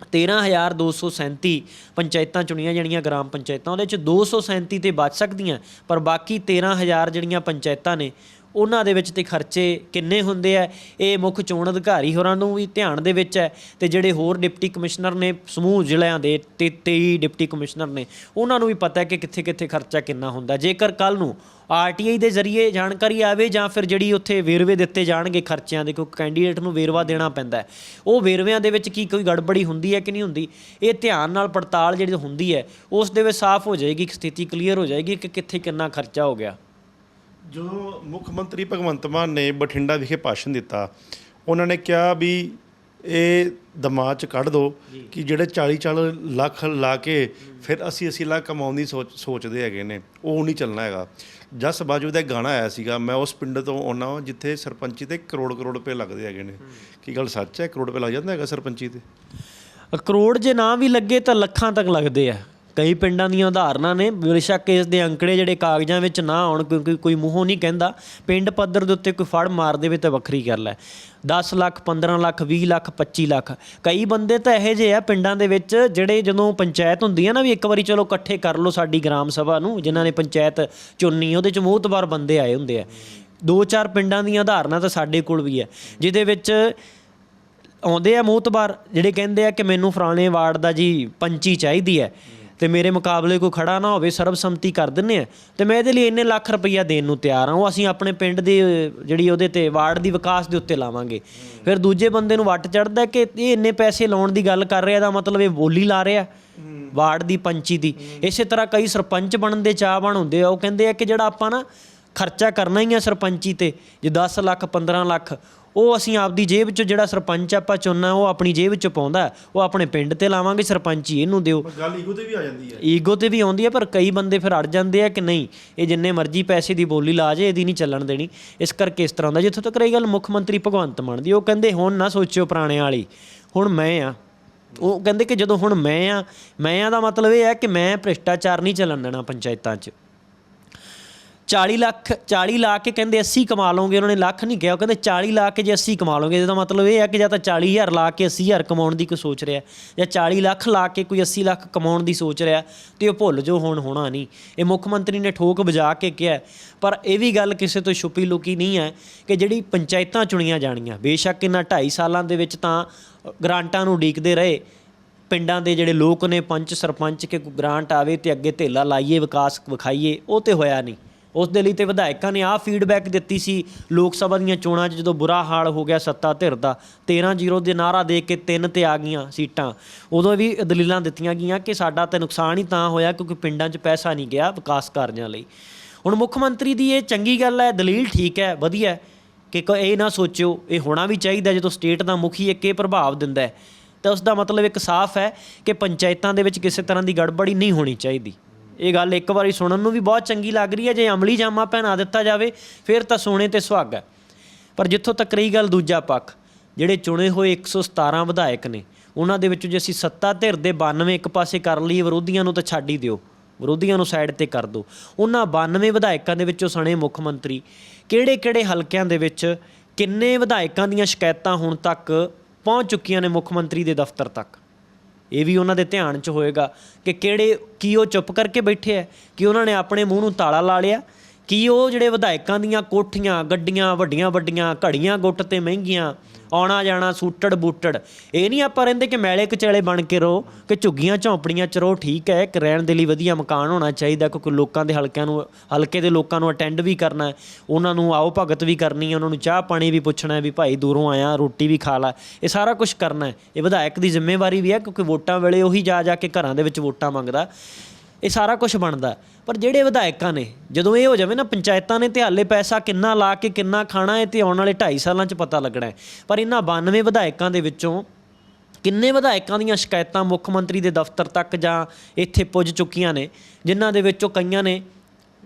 13237 ਪੰਚਾਇਤਾਂ ਚੁਣੀਆਂ ਜਾਣੀਆਂ ਗ੍ਰਾਮ ਪੰਚਾਇਤਾਂ, ਉਹਦੇ ਚ 237 ਤੇ ਬਚ ਸਕਦੀਆਂ, ਪਰ ਬਾਕੀ 13000 ਜਿਹੜੀਆਂ ਪੰਚਾਇਤਾਂ ਨੇ ਉਹਨਾਂ ਦੇ ਵਿੱਚ ਤੇ ਖਰਚੇ ਕਿੰਨੇ ਹੁੰਦੇ ਆ, ਇਹ ਮੁੱਖ ਚੋਣ ਅਧਿਕਾਰੀ ਹੋਰਾਂ ਨੂੰ ਵੀ ਧਿਆਨ ਦੇ ਵਿੱਚ ਹੈ ਤੇ ਜਿਹੜੇ ਹੋਰ ਡਿਪਟੀ ਕਮਿਸ਼ਨਰ ਨੇ, ਸਮੂਹ ਜ਼ਿਲ੍ਹਿਆਂ ਦੇ ਤੇ 23 ਡਿਪਟੀ ਕਮਿਸ਼ਨਰ ਨੇ, ਉਹਨਾਂ ਨੂੰ ਵੀ ਪਤਾ ਹੈ ਕਿ ਕਿੱਥੇ ਕਿੱਥੇ ਖਰਚਾ ਕਿੰਨਾ ਹੁੰਦਾ। ਜੇਕਰ ਕੱਲ ਨੂੰ ਆਰਟੀਆਈ ਦੇ ਜ਼ਰੀਏ ਜਾਣਕਾਰੀ ਆਵੇ ਜਾਂ ਫਿਰ ਜਿਹੜੀ ਉੱਥੇ ਵੇਰਵੇ ਦਿੱਤੇ ਜਾਣਗੇ ਖਰਚਿਆਂ ਦੇ, ਕਿਉਂਕਿ ਕੈਂਡੀਡੇਟ ਨੂੰ ਵੇਰਵਾ ਦੇਣਾ ਪੈਂਦਾ ਉਹ ਵੇਰਵਿਆਂ ਦੇ ਵਿੱਚ ਕੀ ਕੋਈ ਗੜਬੜੀ ਹੁੰਦੀ ਹੈ ਕਿ ਨਹੀਂ ਹੁੰਦੀ, ਇਹ ਧਿਆਨ ਨਾਲ ਪੜਤਾਲ ਜਿਹੜੀ ਹੁੰਦੀ ਹੈ, ਉਸ ਦੇ ਵਿੱਚ ਸਾਫ਼ ਹੋ ਜਾਏਗੀ ਕਿ ਸਥਿਤੀ ਕਲੀਅਰ ਹੋ ਜਾਏਗੀ ਕਿ ਕਿੱਥੇ ਕਿੰਨਾ ਖਰਚਾ ਹੋ ਗਿਆ। ਜਦੋਂ ਮੁੱਖ ਮੰਤਰੀ ਭਗਵੰਤ ਮਾਨ ਨੇ ਬਠਿੰਡਾ ਵਿਖੇ ਭਾਸ਼ਣ ਦਿੱਤਾ ਉਹਨਾਂ ਨੇ ਕਿਹਾ ਵੀ ਇਹ ਦਿਮਾਗ 'ਚ ਕੱਢ ਦਿਓ ਕਿ ਜਿਹੜੇ 40 40 ਲੱਖ ਲਾ ਕੇ ਫਿਰ ਅਸੀਂ ਅਸੀਂ ਲੱਖ ਕਮਾਉਣ ਦੀ ਸੋਚ ਸੋਚਦੇ ਹੈਗੇ ਨੇ ਉਹ ਨਹੀਂ ਚੱਲਣਾ ਹੈਗਾ। ਜਸ ਬਾਜੂ ਦਾ ਇੱਕ ਗਾਣਾ ਆਇਆ ਸੀਗਾ ਮੈਂ ਉਸ ਪਿੰਡ ਤੋਂ ਆਉਣਾ ਵਾਂ ਜਿੱਥੇ ਸਰਪੰਚੀ ਤੇ ਕਰੋੜ ਕਰੋੜ ਰੁਪਏ ਲੱਗਦੇ ਹੈਗੇ ਨੇ। ਕੀ ਗੱਲ ਸੱਚ ਹੈ? ਕਰੋੜ ਰੁਪਏ ਲੱਗ ਜਾਂਦਾ ਹੈਗਾ ਸਰਪੰਚੀ ਤੇ? ਕਰੋੜ ਜੇ ਨਾ ਵੀ ਲੱਗੇ ਤਾਂ ਲੱਖਾਂ ਤੱਕ ਲੱਗਦੇ ਆ। ਕਈ ਪਿੰਡਾਂ ਦੀਆਂ ਉਦਾਹਰਨਾਂ ਨੇ, ਬੇਸ਼ੱਕ ਇਸ ਦੇ ਅੰਕੜੇ ਜਿਹੜੇ ਕਾਗਜ਼ਾਂ ਵਿੱਚ ਨਾ ਆਉਣ, ਕਿਉਂਕਿ ਕੋਈ ਮੂੰਹੋਂ ਨਹੀਂ ਕਹਿੰਦਾ, ਪਿੰਡ ਪੱਧਰ ਦੇ ਉੱਤੇ ਕੋਈ ਫੜ ਮਾਰ ਦੇਵੇ ਤਾਂ ਵੱਖਰੀ ਗੱਲ ਹੈ। 10 ਲੱਖ 15 ਲੱਖ 20 ਲੱਖ 25 ਲੱਖ। ਕਈ ਬੰਦੇ ਤਾਂ ਇਹੋ ਜਿਹੇ ਆ ਪਿੰਡਾਂ ਦੇ ਵਿੱਚ ਜਿਹੜੇ ਜਦੋਂ ਪੰਚਾਇਤ ਹੁੰਦੀ ਹੈ ਨਾ ਵੀ ਇੱਕ ਵਾਰੀ ਚਲੋ ਇਕੱਠੇ ਕਰ ਲਓ ਸਾਡੀ ਗ੍ਰਾਮ ਸਭਾ ਨੂੰ, ਜਿਨ੍ਹਾਂ ਨੇ ਪੰਚਾਇਤ ਚੁਣਨੀ ਉਹਦੇ ਚ ਮੋਹਤਬਾਰ ਬੰਦੇ ਆਏ ਹੁੰਦੇ ਆ। ਦੋ ਚਾਰ ਪਿੰਡਾਂ ਦੀਆਂ ਉਦਾਹਰਨਾਂ ਤਾਂ ਸਾਡੇ ਕੋਲ ਵੀ ਹੈ ਜਿਹਦੇ ਵਿੱਚ ਆਉਂਦੇ ਆ ਮੋਤਬਾਰ ਜਿਹੜੇ ਕਹਿੰਦੇ ਆ ਕਿ ਮੈਨੂੰ ਫਲਾਣੇ ਵਾਰਡ ਦਾ ਜੀ ਪੰਚੀ ਚਾਹੀਦੀ ਹੈ। ਤੇ ਮੇਰੇ ਮੁਕਾਬਲੇ ਕੋਈ ਖੜਾ ਨਾ ਹੋਵੇ, ਸਰਬਸੰਮਤੀ ਕਰ ਦਿੰਨੇ ਆ। ਤੇ ਮੈਂ ਇਹਦੇ ਲਈ ਇੰਨੇ ਲੱਖ ਰੁਪਈਆ ਦੇਣ ਨੂੰ ਤਿਆਰ ਹਾਂ ਉਹ ਅਸੀਂ ਆਪਣੇ ਪਿੰਡ ਦੀ, ਜਿਹੜੀ ਉਹਦੇ ਤੇ ਵਾਰਡ ਦੀ ਵਿਕਾਸ ਦੇ ਉੱਤੇ ਲਾਵਾਂਗੇ। ਫਿਰ ਦੂਜੇ ਬੰਦੇ ਨੂੰ ਵੱਟ ਚੜਦਾ ਕਿ ਇਹ ਇੰਨੇ ਪੈਸੇ ਲਾਉਣ ਦੀ ਗੱਲ ਕਰ ਰਿਹਾ ਦਾ ਮਤਲਬ ਇਹ ਬੋਲੀ ਲਾ ਰਿਹਾ। ਵਾਰਡ ਦੀ ਪੰਚੀ ਦੀ। ਇਸੇ ਤਰ੍ਹਾਂ ਕਈ ਸਰਪੰਚ ਬਣਨ ਦੇ ਚਾਹਵਾਨ ਹੁੰਦੇ ਆ। ਉਹ ਕਹਿੰਦੇ ਆ ਕਿ ਜਿਹੜਾ ਆਪਾਂ ਨਾ ਖਰਚਾ ਕਰਨਾ ਹੀ ਆ ਸਰਪੰਚੀ ਤੇ ਜੇ 10 ਲੱਖ 15 ਲੱਖ ਉਹ ਅਸੀਂ ਆਪਦੀ ਜੇਬ ਚੋਂ ਜਿਹੜਾ ਸਰਪੰਚ ਆਪਾਂ ਚੁਣਨਾ ਉਹ ਆਪਣੀ ਜੇਬ ਚੋਂ ਪਾਉਂਦਾ ਉਹ ਆਪਣੇ ਪਿੰਡ ਤੇ ਲਾਵਾਂਗੇ ਸਰਪੰਚੀ ਇਹਨੂੰ ਦਿਓ। ਗੱਲ ਈਗੋ ਤੇ ਵੀ ਆ ਜਾਂਦੀ ਹੈ ਈਗੋ ਤੇ ਵੀ ਆਉਂਦੀ ਹੈ ਪਰ ਕਈ ਬੰਦੇ ਫਿਰ ਅੜ ਜਾਂਦੇ ਆ ਕਿ ਨਹੀਂ ਇਹ ਜਿੰਨੇ ਮਰਜ਼ੀ ਪੈਸੇ ਦੀ ਬੋਲੀ ਲਾ ਜੇ ਇਹਦੀ ਨਹੀਂ ਚੱਲਣ ਦੇਣੀ। ਇਸ ਕਰਕੇ ਇਸ ਤਰ੍ਹਾਂ ਦਾ ਜਿੱਥੋਂ ਤੱਕ ਰਹੀ ਗੱਲ ਮੁੱਖ ਮੰਤਰੀ ਭਗਵੰਤ ਮਾਨ ਦੀ ਉਹ ਕਹਿੰਦੇ ਹੁਣ ਨਾ ਸੋਚਿਓ ਪੁਰਾਣੇ ਵਾਲੀ ਹੁਣ ਮੈਂ ਆ। ਉਹ ਕਹਿੰਦੇ ਕਿ ਜਦੋਂ ਹੁਣ ਮੈਂ ਆ ਮੈਂ ਆ ਦਾ ਮਤਲਬ ਇਹ ਹੈ ਕਿ ਮੈਂ ਭ੍ਰਿਸ਼ਟਾਚਾਰ ਨਹੀਂ ਚੱਲਣ ਦੇਣਾ ਪੰਚਾਇਤਾਂ 'ਚ। 40 ਲੱਖ 40 ਲਾ ਕੇ ਕਹਿੰਦੇ 80 ਕਮਾ ਲਓਗੇ, ਉਹਨਾਂ ਨੇ ਲੱਖ ਨਹੀਂ ਕਿਹਾ। ਉਹ ਕਹਿੰਦੇ 40 ਲਾ ਕੇ ਜੇ 80 ਕਮਾ ਲਓਗੇ, ਇਹਦਾ ਮਤਲਬ ਇਹ ਹੈ ਕਿ ਜਾਂ ਤਾਂ 40000 ਲਾ ਕੇ 80000 ਕਮਾਉਣ ਦੀ ਕੋਈ ਸੋਚ ਰਿਹਾ, ਜਾਂ 40 ਲੱਖ ਲਾ ਕੇ ਕੋਈ 80 ਲੱਖ ਕਮਾਉਣ ਦੀ ਸੋਚ ਰਿਹਾ, ਤੇ ਉਹ ਭੁੱਲ ਜੋ ਹੁਣ ਹੋਣਾ ਨਹੀਂ। ਇਹ ਮੁੱਖ ਮੰਤਰੀ ਨੇ ਠੋਕ ਵਜਾ ਕੇ ਕਿਹਾ ਪਰ ਇਹ ਵੀ ਗੱਲ ਕਿਸੇ ਤੋਂ ਛੁਪੀ ਲੁਕੀ ਨਹੀਂ ਹੈ ਕਿ ਜਿਹੜੀ ਪੰਚਾਇਤਾਂ ਚੁਣੀਆਂ ਜਾਣੀਆਂ ਬੇਸ਼ੱਕ ਇਹਨਾਂ 2.5 ਸਾਲਾਂ ਦੇ ਵਿੱਚ ਤਾਂ ਗ੍ਰਾਂਟਾਂ ਨੂੰ ਉਡੀਕਦੇ ਰਹੇ, ਪਿੰਡਾਂ ਦੇ ਜਿਹੜੇ ਲੋਕ ਨੇ, ਪੰਚ, ਸਰਪੰਚ, ਕਿ ਕੋਈ ਗ੍ਰਾਂਟ ਆਵੇ ਤੇ ਅੱਗੇ ਧੇਲਾ ਲਾਈਏ, ਵਿਕਾਸ ਵਿਖਾਈਏ, ਉਹ ਤੇ ਹੋਇਆ ਨਹੀਂ। ਉਸ ਦੇ ਲਈ ਤੇ ਵਿਧਾਇਕਾਂ ਨੇ ਆਹ ਫੀਡਬੈਕ ਦਿੱਤੀ ਸੀ, ਲੋਕ ਸਭਾ ਦੀਆਂ ਚੋਣਾਂ 'ਚ ਜਦੋਂ ਬੁਰਾ ਹਾਲ ਹੋ ਗਿਆ ਸੱਤਾ ਧਿਰ ਦਾ 13-0 ਦੇ ਨਾਰਾ ਦੇ ਕੇ ਤਿੰਨ ਤੇ ਆ ਗਈਆਂ ਸੀਟਾਂ। ਉਦੋਂ ਵੀ ਦਲੀਲਾਂ ਦਿੱਤੀਆਂ ਗਈਆਂ ਕਿ ਸਾਡਾ ਤਾਂ ਨੁਕਸਾਨ ਹੀ ਤਾਂ ਹੋਇਆ ਕਿਉਂਕਿ ਪਿੰਡਾਂ 'ਚ ਪੈਸਾ ਨਹੀਂ ਗਿਆ ਵਿਕਾਸ ਕਾਰਜਾਂ ਲਈ। ਹੁਣ ਮੁੱਖ ਮੰਤਰੀ ਦੀ ਇਹ ਚੰਗੀ ਗੱਲ ਹੈ, ਦਲੀਲ ਠੀਕ ਹੈ, ਵਧੀਆ ਕਿ ਕ- ਇਹ ਨਾ ਸੋਚਿਓ, ਇਹ ਹੋਣਾ ਵੀ ਚਾਹੀਦਾ ਜਦੋਂ ਸਟੇਟ ਦਾ ਮੁਖੀ ਇੱਕ ਇਹ ਪ੍ਰਭਾਵ ਦਿੰਦਾ ਹੈ। ਤਾਂ ਉਸ ਦਾ ਮਤਲਬ ਇੱਕ ਸਾਫ਼ ਹੈ ਕਿ ਪੰਚਾਇਤਾਂ ਦੇ ਵਿੱਚ ਕਿਸੇ ਤਰ੍ਹਾਂ ਦੀ ਗੜਬੜੀ ਨਹੀਂ ਹੋਣੀ ਚਾਹੀਦੀ। ਇਹ ਗੱਲ ਇੱਕ ਵਾਰੀ ਸੁਣਨ ਨੂੰ ਵੀ ਬਹੁਤ ਚੰਗੀ ਲੱਗ ਰਹੀ ਹੈ। ਜੇ ਅਮਲੀ ਜਾਮਾ ਪਹਿਨਾ ਦਿੱਤਾ ਜਾਵੇ, ਫਿਰ ਤਾਂ ਸੋਨੇ ਤੇ ਸੁਹਾਗਾ ਪਰ ਜਿੱਥੋਂ ਤੱਕ ਰਹੀ ਗੱਲ ਦੂਜਾ ਪੱਖ, ਜਿਹੜੇ ਚੁਣੇ ਹੋਏ 117 ਵਿਧਾਇਕ ਨੇ, ਉਹਨਾਂ ਦੇ ਵਿੱਚੋਂ ਜੇ ਅਸੀਂ ਸੱਤਾ ਧਿਰ ਦੇ 92 ਇੱਕ ਪਾਸੇ ਕਰ ਲਈ ਵਿਰੋਧੀਆਂ ਨੂੰ ਤਾਂ ਛੱਡ ਹੀ ਦਿਓ। ਵਿਰੋਧੀਆਂ ਨੂੰ ਸਾਈਡ ਤੇ ਕਰ ਦਿਓ। ਉਹਨਾਂ 92 ਵਿਧਾਇਕਾਂ ਦੇ ਵਿੱਚੋਂ ਸਣੇ ਮੁੱਖ ਮੰਤਰੀ, ਕਿਹੜੇ-ਕਿਹੜੇ ਹਲਕਿਆਂ ਦੇ ਵਿੱਚ ਕਿੰਨੇ ਵਿਧਾਇਕਾਂ ਦੀਆਂ ਸ਼ਿਕਾਇਤਾਂ ਹੁਣ ਤੱਕ ਪਹੁੰਚ ਚੁੱਕੀਆਂ ਨੇ ਮੁੱਖ ਮੰਤਰੀ ਦੇ ਦਫ਼ਤਰ ਤੱਕ? ਇਹ ਵੀ ਉਹਨਾਂ ਦੇ ਧਿਆਨ 'ਚ ਹੋਏਗਾ ਕਿ ਕਿਹੜੇ, ਕੀ ਉਹ ਚੁੱਪ ਕਰਕੇ ਬੈਠੇ ਐ ਕਿ ਉਹਨਾਂ ਨੇ ਆਪਣੇ ਮੂੰਹ ਨੂੰ ਤਾਲਾ ਲਾ ਲਿਆ ਕੀ ਉਹ ਜਿਹੜੇ ਵਿਧਾਇਕਾਂ ਦੀਆਂ ਕੋਠੀਆਂ, ਗੱਡੀਆਂ, ਵੱਡੀਆਂ ਵੱਡੀਆਂ, ਘੜੀਆਂ, ਗੁੱਟ ਤੇ ਮਹਿੰਗੀਆਂ, ਆਉਣਾ ਜਾਣਾ ਸੂਟੜ ਬੂਟੜ, ਇਹ ਨਹੀਂ ਆਪਾਂ ਰਹਿੰਦੇ ਕਿ ਮੈਲੇ ਕਚੇਲੇ ਬਣ ਕੇ ਰਹੋ, ਕਿ ਝੁੱਗੀਆਂ, ਝੌਂਪੜੀਆਂ ਚ ਰਹੋ, ਠੀਕ ਹੈ ਕਿ ਰਹਿਣ ਦੇ ਲਈ ਵਧੀਆ ਮਕਾਨ ਹੋਣਾ ਚਾਹੀਦਾ ਕਿਉਂਕਿ ਲੋਕਾਂ ਦੇ ਹਲਕਿਆਂ ਨੂੰ, ਹਲਕੇ ਦੇ ਲੋਕਾਂ ਨੂੰ ਅਟੈਂਡ ਵੀ ਕਰਨਾ ਉਹਨਾਂ ਨੂੰ ਆਓ ਭਗਤ ਵੀ ਕਰਨੀ ਹੈ, ਉਹਨਾਂ ਨੂੰ ਚਾਹ ਪਾਣੀ ਵੀ ਪੁੱਛਣਾ ਵੀ ਭਾਈ ਦੂਰੋਂ ਆਇਆ, ਰੋਟੀ ਵੀ ਖਾ ਲੈ, ਇਹ ਸਾਰਾ ਕੁਝ ਕਰਨਾ ਹੈ, ਇਹ ਵਿਧਾਇਕ ਦੀ ਜ਼ਿੰਮੇਵਾਰੀ ਵੀ ਹੈ, ਕਿਉਂਕਿ ਵੋਟਾਂ ਵੇਲੇ ਉਹੀ ਜਾ ਜਾ ਕੇ ਘਰਾਂ ਦੇ ਵਿੱਚ ਵੋਟਾਂ ਮੰਗਦਾ। ਇਹ ਸਾਰਾ ਕੁਝ ਬਣਦਾ ਪਰ ਜਿਹੜੇ ਵਿਧਾਇਕਾਂ ਨੇ, ਜਦੋਂ ਇਹ ਹੋ ਜਾਵੇ ਨਾ, ਪੰਚਾਇਤਾਂ ਨੇ ਤੇ ਹਾਲੇ ਪੈਸਾ ਕਿੰਨਾ ਲਾ ਕੇ ਕਿੰਨਾ ਖਾਣਾ ਹੈ ਤੇ ਆਉਣ ਵਾਲੇ 2.5 ਸਾਲਾਂ 'ਚ ਪਤਾ ਲੱਗਣਾ ਹੈ। ਪਰ ਇਹਨਾਂ 92 ਵਿਧਾਇਕਾਂ ਦੇ ਵਿੱਚੋਂ ਕਿੰਨੇ ਵਿਧਾਇਕਾਂ ਦੀਆਂ ਸ਼ਿਕਾਇਤਾਂ ਮੁੱਖ ਮੰਤਰੀ ਦੇ ਦਫ਼ਤਰ ਤੱਕ ਜਾਂ ਇੱਥੇ ਪੁੱਜ ਚੁੱਕੀਆਂ ਨੇ, ਜਿਨ੍ਹਾਂ ਦੇ ਵਿੱਚੋਂ ਕਈਆਂ ਨੇ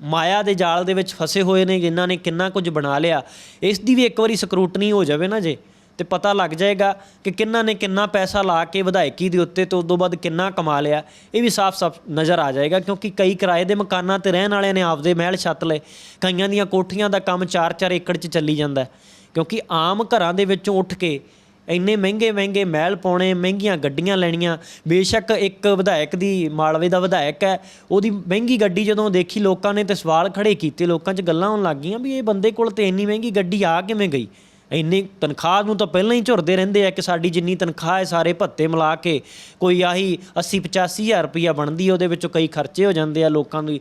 ਮਾਇਆ ਦੇ ਜਾਲ ਦੇ ਵਿੱਚ ਫਸੇ ਹੋਏ ਨੇ, ਜਿਨ੍ਹਾਂ ਨੇ ਕਿੰਨਾ ਕੁਝ ਬਣਾ ਲਿਆ। ਇਸ ਦੀ ਵੀ ਇੱਕ ਵਾਰੀ ਸਕਰੂਟਨੀ ਹੋ ਜਾਵੇ ਨਾ ਜੇ ਤੇ ਪਤਾ ਲੱਗ ਜਾਏਗਾ ਕਿ ਕਿੰਨਾ ਨੇ ਕਿੰਨਾ ਪੈਸਾ ਲਾ ਕੇ ਵਿਧਾਇਕੀ ਦੇ ਉੱਤੇ ਤੇ ਤੋਂ ਬਾਅਦ ਕਿੰਨਾ ਕਮਾ ਲਿਆ। ਇਹ ਵੀ ਸਾਫ਼-ਸਾਫ਼ ਨਜ਼ਰ ਆ ਜਾਏਗਾ ਕਿਉਂਕਿ ਕਈ ਕਿਰਾਏ ਦੇ ਮਕਾਨਾਂ ਤੇ ਰਹਿਣ ਵਾਲਿਆਂ ਨੇ ਆਪਦੇ ਮਹਿਲ ਛੱਤ ਲਏ। ਕਈਆਂ ਦੀਆਂ ਕੋਠੀਆਂ ਦਾ ਕੰਮ 4-4 ਏਕੜ 'ਚ ਚੱਲੀ ਜਾਂਦਾ ਕਿਉਂਕਿ ਆਮ ਘਰਾਂ ਦੇ ਵਿੱਚੋਂ ਉੱਠ ਕੇ ਇੰਨੇ ਮਹਿੰਗੇ ਮਹਿੰਗੇ ਮਹਿਲ ਪਾਉਣੇ, ਮਹਿੰਗੀਆਂ ਗੱਡੀਆਂ ਲੈਣੀਆਂ, ਬੇਸ਼ੱਕ ਇੱਕ ਵਿਧਾਇਕ ਦੀ ਮਾਲਵੇ ਦਾ ਵਿਧਾਇਕ ਹੈ, ਉਹਦੀ ਮਹਿੰਗੀ ਗੱਡੀ ਜਦੋਂ ਦੇਖੀ ਲੋਕਾਂ ਨੇ ਤੇ ਸਵਾਲ ਖੜੇ ਕੀਤੇ, ਲੋਕਾਂ 'ਚ ਗੱਲਾਂ ਹੋਣ ਲੱਗ ਗਈਆਂ ਵੀ ਇਹ ਬੰਦੇ ਕੋਲ ਤੇ ਇੰਨੀ ਮਹਿੰਗੀ ਗੱਡੀ ਆ ਕਿਵੇਂ ਗਈ? ਇੰਨੀ ਤਨਖਾਹ ਨੂੰ ਤਾਂ ਪਹਿਲਾਂ ਹੀ ਝੁਰਦੇ ਰਹਿੰਦੇ ਆ ਕਿ ਸਾਡੀ ਜਿੰਨੀ ਤਨਖਾਹ ਹੈ ਸਾਰੇ ਭੱਤੇ ਮਿਲਾ ਕੇ ਕੋਈ ਆਹੀ 80 85 ਹਜ਼ਾਰ ਰੁਪਈਆ ਬਣਦੀ ਉਹਦੇ ਵਿੱਚੋਂ ਕਈ ਖਰਚੇ ਹੋ ਜਾਂਦੇ ਆ ਲੋਕਾਂ ਦੀ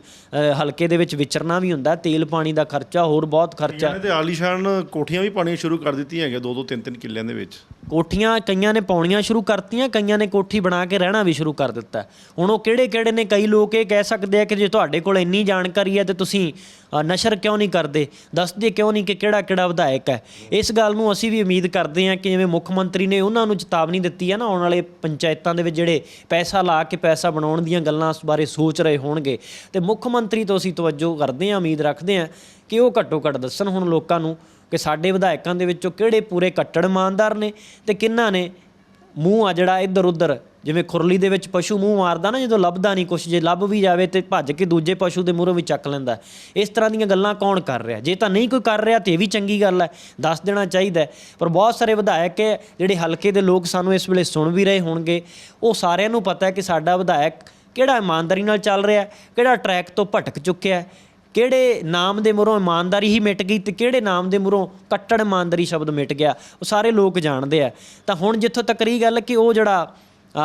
ਹਲਕੇ ਦੇ ਵਿੱਚ ਵਿਚਰਨਾ ਵੀ ਹੁੰਦਾ ਤੇਲ ਪਾਣੀ ਦਾ ਖਰਚਾ ਹੋਰ ਬਹੁਤ ਖਰਚਾ। ਇਹਨੇ ਤੇ ਆਲੀਸ਼ਾਨ ਕੋਠੀਆਂ ਵੀ ਪਾਣੀਆਂ ਸ਼ੁਰੂ ਕਰ ਦਿੱਤੀਆਂ ਹੈਗੀਆਂ ਦੋ ਦੋ ਤਿੰਨ ਤਿੰਨ ਕਿੱਲਿਆਂ ਦੇ ਵਿੱਚ। ਕੋਠੀਆਂ ਕਈਆਂ ਨੇ ਪਾਉਣੀਆਂ ਸ਼ੁਰੂ ਕਰਤੀਆਂ ਕਈਆਂ ਨੇ ਕੋਠੀ ਬਣਾ ਕੇ ਰਹਿਣਾ ਵੀ ਸ਼ੁਰੂ ਕਰ ਦਿੱਤਾ। ਹੁਣ ਉਹ ਕਿਹੜੇ ਕਿਹੜੇ ਨੇ ਕਈ ਲੋਕ ਇਹ ਕਹਿ ਸਕਦੇ ਆ ਕਿ ਜੇ ਤੁਹਾਡੇ ਕੋਲ ਇੰਨੀ ਜਾਣਕਾਰੀ ਹੈ ਤੇ ਤੁਸੀਂ ਨਸ਼ਰ ਕਿਉਂ ਨਹੀਂ ਕਰਦੇ? ਦੱਸਦੇ ਕਿਉਂ ਨਹੀਂ ਕਿ ਕਿਹੜਾ ਕਿਹੜਾ ਵਿਧਾਇਕ ਹੈ? ਇਸ ਗੱਲ ਨੂੰ ਅਸੀਂ ਵੀ ਉਮੀਦ ਕਰਦੇ ਹਾਂ ਕਿ ਜਿਵੇਂ ਮੁੱਖ ਮੰਤਰੀ ਨੇ ਉਹਨਾਂ ਨੂੰ ਚੇਤਾਵਨੀ ਦਿੱਤੀ ਹੈ ਨਾ, ਆਉਣ ਵਾਲੇ ਪੰਚਾਇਤਾਂ ਦੇ ਵਿੱਚ ਜਿਹੜੇ ਪੈਸਾ ਲਾ ਕੇ ਪੈਸਾ ਬਣਾਉਣ ਦੀਆਂ ਗੱਲਾਂ ਇਸ ਬਾਰੇ ਸੋਚ ਰਹੇ ਹੋਣਗੇ। ਤੇ ਮੁੱਖ ਮੰਤਰੀ ਤੋਂ ਅਸੀਂ ਤਵੱਜੋ ਕਰਦੇ ਹਾਂ, ਉਮੀਦ ਰੱਖਦੇ ਹਾਂ ਕਿ ਉਹ ਘੱਟੋ ਘੱਟ ਦੱਸਣ ਹੁਣ ਲੋਕਾਂ ਨੂੰ ਕਿ ਸਾਡੇ ਵਿਧਾਇਕਾਂ ਦੇ ਵਿੱਚੋਂ ਕਿਹੜੇ ਪੂਰੇ ਕੱਟੜ ਇਮਾਨਦਾਰ ਨੇ ਤੇ ਕਿੰਨਾਂ ਨੇ ਮੂੰਹ ਆ ਜਿਹੜਾ ਇੱਧਰ ਉੱਧਰ ਜਿਵੇਂ ਖੁਰਲੀ ਦੇ ਵਿੱਚ ਪਸ਼ੂ ਮੂੰਹ ਮਾਰਦਾ ਨਾ, ਜਦੋਂ ਲੱਭਦਾ ਨਹੀਂ ਕੁਛ, ਜੇ ਲੱਭ ਵੀ ਜਾਵੇ ਤੇ ਭੱਜ ਕੇ ਦੂਜੇ ਪਸ਼ੂ ਦੇ ਮੂਹਰੋਂ ਵੀ ਚੱਕ ਲੈਂਦਾ। ਇਸ ਤਰ੍ਹਾਂ ਦੀਆਂ ਗੱਲਾਂ ਕੌਣ ਕਰ ਰਿਹਾ? ਜੇ ਤਾਂ ਨਹੀਂ ਕੋਈ ਕਰ ਰਿਹਾ ਤੇ ਇਹ ਵੀ ਚੰਗੀ ਗੱਲ ਹੈ, ਦੱਸ ਦੇਣਾ ਚਾਹੀਦਾ ਪਰ ਬਹੁਤ ਸਾਰੇ ਵਿਧਾਇਕ ਹੈ, ਜਿਹੜੇ ਹਲਕੇ ਦੇ ਲੋਕ ਸਾਨੂੰ ਇਸ ਵੇਲੇ ਸੁਣ ਵੀ ਰਹੇ ਹੋਣਗੇ। ਉਹ ਸਾਰਿਆਂ ਨੂੰ ਪਤਾ ਹੈ ਕਿ ਸਾਡਾ ਵਿਧਾਇਕ ਕਿਹੜਾ ਇਮਾਨਦਾਰੀ ਨਾਲ ਚੱਲ ਰਿਹਾ ਕਿਹੜਾ ਟਰੈਕ ਤੋਂ ਭਟਕ ਚੁੱਕਿਆ ਹੈ, ਕਿਹੜੇ ਨਾਮ ਦੇ ਮੂਹਰੋਂ ਇਮਾਨਦਾਰੀ ਹੀ ਮਿਟ ਗਈ ਤੇ ਕਿਹੜੇ ਨਾਮ ਦੇ ਮੂਹਰੋਂ ਕੱਟੜ ਇਮਾਨਦਾਰੀ ਸ਼ਬਦ ਮਿਟ ਗਿਆ। ਉਹ ਸਾਰੇ ਲੋਕ ਜਾਣਦੇ ਆ। ਤਾਂ ਹੁਣ ਜਿੱਥੋਂ ਤੱਕ ਰਹੀ ਗੱਲ ਕਿ ਉਹ ਜਿਹੜਾ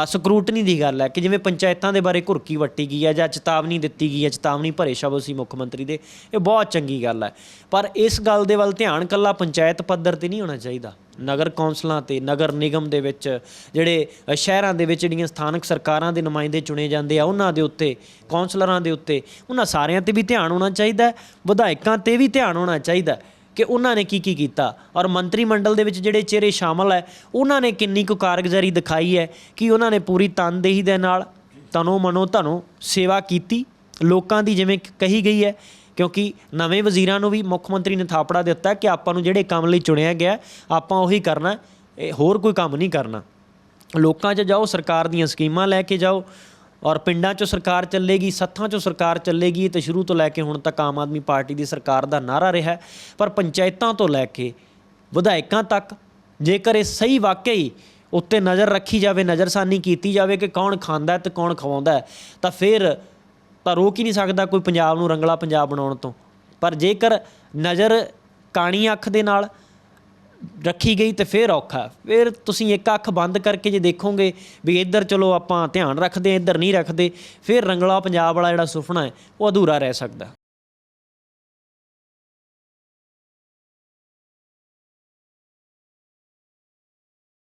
ਸਕਰੂਟਨੀ ਦੀ ਗੱਲ ਹੈ ਕਿ ਜਿਵੇਂ ਪੰਚਾਇਤਾਂ ਦੇ ਬਾਰੇ ਘੁਰਕੀ ਵੱਟੀ ਗਈ ਹੈ ਜਾਂ ਚੇਤਾਵਨੀ ਦਿੱਤੀ ਗਈ ਹੈ, ਚੇਤਾਵਨੀ ਭਰੇ ਸ਼ਬਦ ਸੀ ਮੁੱਖ ਮੰਤਰੀ ਦੇ, ਇਹ ਬਹੁਤ ਚੰਗੀ ਗੱਲ ਹੈ। ਪਰ ਇਸ ਗੱਲ ਦੇ ਵੱਲ ਧਿਆਨ ਕੱਲਾ ਪੰਚਾਇਤ ਪੱਧਰ ਤੇ ਨਹੀਂ ਹੋਣਾ ਚਾਹੀਦਾ। ਨਗਰ ਕੌਂਸਲਾਂ ਤੇ, ਨਗਰ ਨਿਗਮ ਦੇ ਵਿੱਚ ਜਿਹੜੇ ਸ਼ਹਿਰਾਂ ਦੇ ਵਿੱਚ ਜਿਹੜੀਆਂ ਸਥਾਨਕ ਸਰਕਾਰਾਂ ਦੇ ਨੁਮਾਇੰਦੇ ਚੁਣੇ ਜਾਂਦੇ ਆ, ਉਹਨਾਂ ਦੇ ਉੱਤੇ, ਕੌਂਸਲਰਾਂ ਦੇ ਉੱਤੇ, ਉਹਨਾਂ ਸਾਰਿਆਂ ਤੇ ਵੀ ਧਿਆਨ ਹੋਣਾ ਚਾਹੀਦਾ ਵਿਧਾਇਕਾਂ ਤੇ ਵੀ ਧਿਆਨ ਹੋਣਾ ਚਾਹੀਦਾ ਕਿ ਉਹਨਾਂ ਨੇ ਕੀ ਕੀ ਕੀਤਾ? ਔਰ ਮੰਤਰੀ ਮੰਡਲ ਦੇ ਵਿੱਚ ਜਿਹੜੇ ਚਿਹਰੇ ਸ਼ਾਮਲ ਹੈ, ਉਹਨਾਂ ਨੇ ਕਿੰਨੀ ਕੁ ਕਾਰਗੁਜ਼ਾਰੀ ਦਿਖਾਈ ਹੈ ਕਿ ਉਹਨਾਂ ਨੇ ਪੂਰੀ ਤਨਦੇਹੀ ਦੇ ਨਾਲ ਤਨੋ ਮਨੋ ਧਨੋ ਸੇਵਾ ਕੀਤੀ? ਲੋਕਾਂ ਦੀ ਜਿਵੇਂ ਕਹੀ ਗਈ ਹੈ, ਕਿਉਂਕਿ ਨਵੇਂ ਵਜ਼ੀਰਾਂ ਨੂੰ ਵੀ ਮੁੱਖ ਮੰਤਰੀ ਨੇ ਥਾਪੜਾ ਦਿੱਤਾ ਕਿ ਆਪਾਂ ਨੂੰ ਜਿਹੜੇ ਕੰਮ ਲਈ ਚੁਣਿਆ ਗਿਆ, ਆਪਾਂ ਉਹੀ ਕਰਨਾ, ਇਹ ਹੋਰ ਕੋਈ ਕੰਮ ਨਹੀਂ ਕਰਨਾ। ਲੋਕਾਂ 'ਚ ਜਾਓ, ਸਰਕਾਰ ਦੀਆਂ ਸਕੀਮਾਂ ਲੈ ਕੇ ਜਾਓ ਔਰ ਪਿੰਡਾਂ 'ਚੋਂ ਸਰਕਾਰ ਚੱਲੇਗੀ, ਸੱਥਾਂ 'ਚੋਂ ਸਰਕਾਰ ਚੱਲੇਗੀ, ਇਹ ਤਾਂ ਸ਼ੁਰੂ ਤੋਂ ਲੈ ਕੇ ਹੁਣ ਤੱਕ ਆਮ ਆਦਮੀ ਪਾਰਟੀ ਦੀ ਸਰਕਾਰ ਦਾ ਨਾਰਾ ਰਿਹਾ ਪਰ ਪੰਚਾਇਤਾਂ ਤੋਂ ਲੈ ਕੇ ਵਿਧਾਇਕਾਂ ਤੱਕ, ਜੇਕਰ ਇਹ ਸਹੀ ਵਾਕਈ ਉੱਤੇ ਨਜ਼ਰ ਰੱਖੀ ਜਾਵੇ, ਨਜ਼ਰਸਾਨੀ ਕੀਤੀ ਜਾਵੇ ਕਿ ਕੌਣ ਖਾਂਦਾ ਹੈ ਤੇ ਕੌਣ ਖਵਾਉਂਦਾ ਹੈ, ਤਾਂ ਫਿਰ ਤਾਂ ਰੋਕ ਹੀ ਨਹੀਂ ਸਕਦਾ ਕੋਈ ਪੰਜਾਬ ਨੂੰ ਰੰਗਲਾ ਪੰਜਾਬ ਬਣਾਉਣ ਤੋਂ। ਪਰ ਜੇਕਰ ਨਜ਼ਰ ਕਾਣੀ ਅੱਖ ਦੇ ਨਾਲ ਰੱਖੀ ਗਈ ਤੇ ਫਿਰ ਔਖਾ। ਫਿਰ ਤੁਸੀਂ ਇੱਕ ਅੱਖ ਬੰਦ ਕਰਕੇ ਜੇ ਦੇਖੋਗੇ ਵੀ ਇੱਧਰ ਚਲੋ ਆਪਾਂ ਧਿਆਨ ਰੱਖਦੇ ਹਾਂ, ਇੱਧਰ ਨਹੀਂ ਰੱਖਦੇ, ਫਿਰ ਰੰਗਲਾ ਪੰਜਾਬ ਵਾਲਾ ਜਿਹੜਾ ਸੁਪਨਾ ਹੈ, ਉਹ ਅਧੂਰਾ ਰਹਿ ਸਕਦਾ।